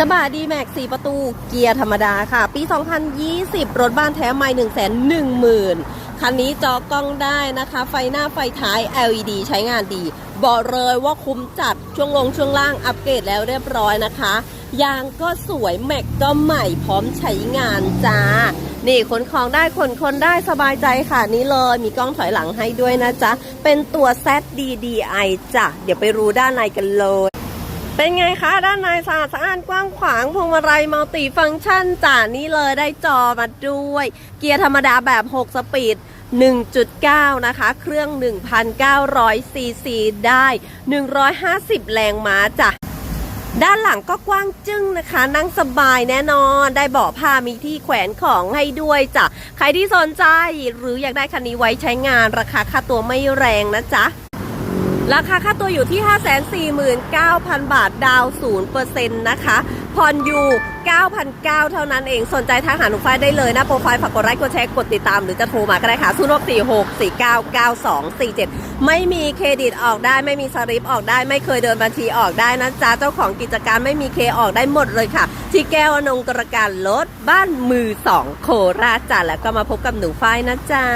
กระบะดีแม็ก4ประตูเกียร์ธรรมดาค่ะ ปี 2020 รถบ้านแท้ไม่1 1 0 0 0 0 คันนี้จอกล้องได้นะคะ ไฟหน้าไฟท้าย LED ใช้งานดี บอกเลยว่าคุ้มจัดช่วงลงช่วงล่างอัปเกรดแล้วเรียบร้อยนะคะ ยางก็สวยแม็กก็ใหม่พร้อมใช้งานจ้า นี่ขนของได้ขนคนได้สบายใจค่ะนี่เลยมีกล้องถอยหลังให้ด้วยนะจ๊ะ เป็นตัว ZDDI จ้ะเดี๋ยวไปรู้ด้านในกันเลย เป็นไงคะ ด้านในสะอาดสะอ้านกว้างขวางพวงมาลัยมัลติฟังก์ชันจ้านี่เลยได้จอมาด้วย เกียร์ธรรมดาแบบ 6 สปีด 1.9 นะคะ เครื่อง 1,900 ซีซี ได้ 150 แรงม้าจ้ะด้านหลังก็กว้างจึ้งนะคะ นั่งสบายแน่นอนได้เบาะผ้ามีที่แขวนของให้ด้วยจ้ะใครที่สนใจหรืออยากได้คันนี้ไว้ใช้งานราคาค่าตัวไม่แรงนะจ๊ะ ราคาค่าตัวอยู่ที่ 549,000 บาทดาว0%นะคะผ่อนอยู่ 9,900 เท่านั้นเอง สนใจทางหาหนุ่มฝ้ายได้เลยนะ โปรไฟล์ฝากกดไลค์กดแชร์กดติดตาม หรือจะโทรมาก็ได้ค่ะ0 6 4 6 4 9 9 2 4 7 ไม่มีเครดิตออกได้ ไม่มีสลิปออกได้ ไม่เคยเดินบัญชีออกได้นะจ๊ะ เจ้าของกิจการไม่มีเคออกได้หมดเลยค่ะ ที่แก้วอนงกระการรถบ้านมือสองโคราชจ้ะแล้วก็มาพบกับหนูฝ้ายนะจ๊ะ